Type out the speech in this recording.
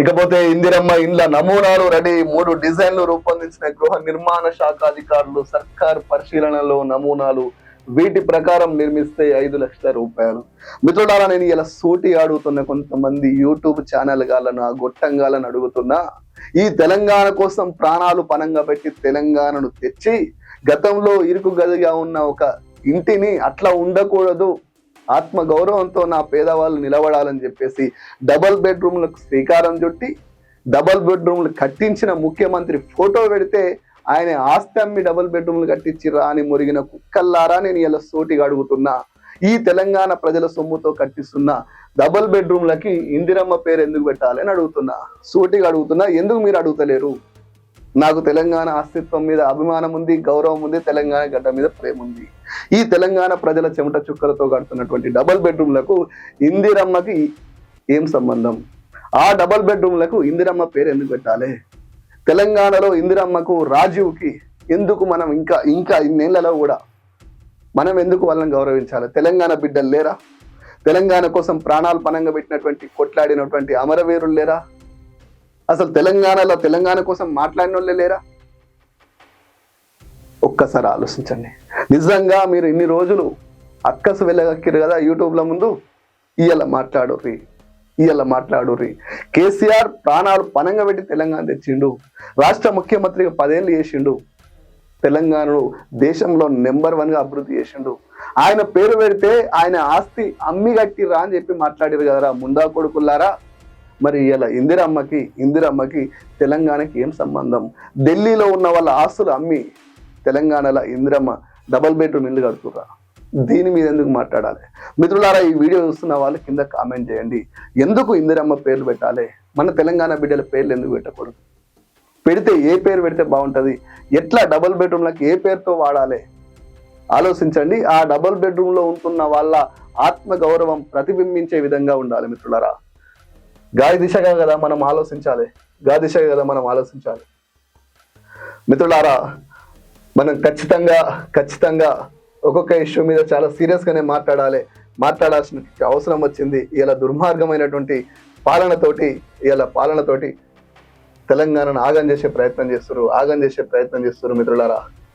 ఇకపోతే ఇందిరమ్మ ఇండ్ల నమూనాలు రెడీ. మూడు డిజైన్లు రూపొందించిన గృహ నిర్మాణ శాఖ అధికారులు సర్కార్ పరిశీలనలో నమూనాలు. వీటి ప్రకారం నిర్మిస్తే ఐదు లక్షల రూపాయలు. మిత్రులారా నేను ఇలా సూటి అడుగుతున్న కొంతమంది యూట్యూబ్ ఛానల్ గాలను గొట్టంగాలను అడుగుతున్నా ఈ తెలంగాణ కోసం ప్రాణాలు పనంగా పెట్టి తెలంగాణను తెచ్చి గతంలో ఇరుకు గదిగా ఉన్న ఒక ఇంటిని అట్లా ఉండకూడదు. ఆత్మ గౌరవంతో నా పేదవాళ్ళు నిలబడాలని చెప్పేసి డబల్ బెడ్రూమ్లకు శ్రీకారం చుట్టి డబల్ బెడ్రూమ్లు కట్టించిన ముఖ్యమంత్రి ఫోటో పెడితే ఆయన ఆస్తి అమ్మి డబుల్ బెడ్రూమ్లు కట్టించిరా అని మురిగిన కుక్కల్లారా నేను ఇలా సోటిగా అడుగుతున్నా. ఈ తెలంగాణ ప్రజల సొమ్ముతో కట్టిస్తున్న డబుల్ బెడ్రూమ్లకి ఇందిరమ్మ పేరు ఎందుకు పెట్టాలి అని అడుగుతున్నా. సూటిగా అడుగుతున్నా. ఎందుకు మీరు అడుగుతలేరు? నాకు తెలంగాణ అస్తిత్వం మీద అభిమానం ఉంది గౌరవం ఉంది తెలంగాణ గడ్డ మీద ప్రేమ ఉంది. ఈ తెలంగాణ ప్రజల చెమట చుక్కలతో కడుతున్నటువంటి డబల్ బెడ్రూమ్లకు ఇందిరమ్మకి ఏం సంబంధం? ఆ డబల్ బెడ్రూమ్లకు ఇందిరమ్మ పేరు ఎందుకు పెట్టాలి? తెలంగాణలో ఇందిరమ్మకు రాజీవ్కి ఎందుకు మనం ఇంకా ఇంకా ఇన్నేళ్ళలో కూడా మనం ఎందుకు వాళ్ళని గౌరవించాలి? తెలంగాణ బిడ్డలు లేరా? తెలంగాణ కోసం ప్రాణాలు పనంగా పెట్టినటువంటి కొట్లాడినటువంటి అమరవీరులు లేరా? అసలు తెలంగాణలో తెలంగాణ కోసం మాట్లాడిన వాళ్ళే లేరా? ఒక్కసారి ఆలోచించండి. నిజంగా మీరు ఇన్ని రోజులు అక్కసు వెళ్ళగక్కిరు కదా యూట్యూబ్ల ముందు? ఇయ్యాల మాట్లాడుర్రి. ఇయ్యాల మాట్లాడుర్రి. కేసీఆర్ ప్రాణాలు పనంగా పెట్టి తెలంగాణ తెచ్చిండు. రాష్ట్ర ముఖ్యమంత్రిగా పదేళ్ళు చేసిండు. తెలంగాణను దేశంలో నెంబర్ వన్గా అభివృద్ధి చేసిండు. ఆయన పేరు పెడితే ఆయన ఆస్తి అమ్మి కట్టిరా అని చెప్పి మాట్లాడారు కదరా ముండా కొడుకుల్లారా? మరి ఇలా ఇందిరమ్మకి ఇందిరమ్మకి తెలంగాణకి ఏం సంబంధం? ఢిల్లీలో ఉన్న వాళ్ళ ఆస్తులు అమ్మి తెలంగాణలో ఇందిరమ్మ డబల్ బెడ్రూమ్ ఇల్లు కడుతురా దీని మీద ఎందుకు మాట్లాడాలి? మిత్రులారా ఈ వీడియో చూస్తున్న వాళ్ళు కింద కామెంట్ చేయండి. ఎందుకు ఇందిరమ్మ పేర్లు పెట్టాలి? మన తెలంగాణ బిడ్డల పేర్లు ఎందుకు పెట్టకూడదు? పెడితే ఏ పేరు పెడితే బాగుంటుంది? ఎట్లా డబల్ బెడ్రూమ్లకు ఏ పేరుతో వాడాలి? ఆలోచించండి. ఆ డబుల్ బెడ్రూమ్లో ఉంటున్న వాళ్ళ ఆత్మ గౌరవం ప్రతిబింబించే విధంగా ఉండాలి మిత్రులారా. గాలి దిశగా కదా మనం ఆలోచించాలి. గా దిశగా కదా మనం ఆలోచించాలి. మిత్రులారా మనం ఖచ్చితంగా ఖచ్చితంగా ఒక్కొక్క ఇష్యూ మీద చాలా సీరియస్ గానే మాట్లాడాలి. మాట్లాడాల్సిన అవసరం వచ్చింది. ఇలా దుర్మార్గమైనటువంటి పాలనతోటి ఇలా పాలనతోటి తెలంగాణను ఆగం చేసే ప్రయత్నం చేస్తారు ఆగం చేసే ప్రయత్నం చేస్తారు మిత్రులారా.